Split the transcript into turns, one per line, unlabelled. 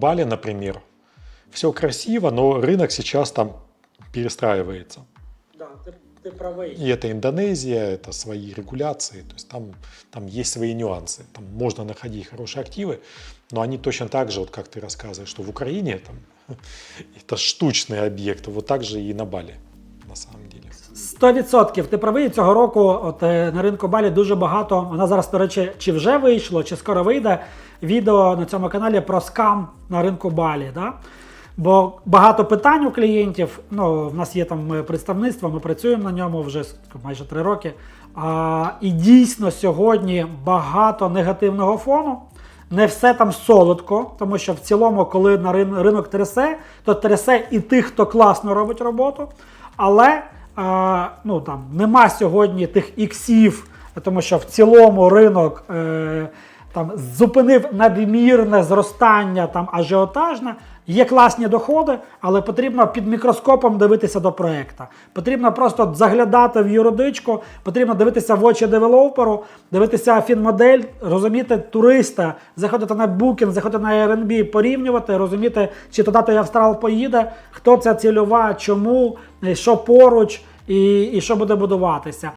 Бали, например, все красиво, но рынок сейчас там перестраивается.
Да, ти, ти правий.
И это Индонезия, это свои регуляции, то есть там, там есть свои нюансы. Там можно находить хорошие активы, но они точно так же, вот как ты рассказываешь, что в Украине там, это штучный объект, вот так же и на Бали, на самом деле.
100% ти правий цього року. От е, на ринку Балі дуже багато. Вона зараз, до речі, чи вже вийшло, чи скоро вийде відео на цьому каналі про скам на ринку Балі. Да? Бо багато питань у клієнтів. Ну, в нас є там е, представництво, ми працюємо на ньому вже майже три роки. А, і дійсно сьогодні багато негативного фону. Не все там солодко, тому що в цілому, коли на ринок трясе, то трясе і тих, хто класно робить роботу. Але а, ну, там, нема сьогодні тих іксів, тому що в цілому ринок е, там, зупинив надмірне зростання там, ажіотажне. Є класні доходи, але потрібно під мікроскопом дивитися до проекту. Потрібно просто заглядати в юридичку, потрібно дивитися в очі девелоперу, дивитися фінмодель, розуміти туриста, заходити на Booking, заходити на Airbnb, порівнювати, розуміти, чи туди той австрал поїде, хто ця цільова, чому, е, що поруч і, і що буде будуватися.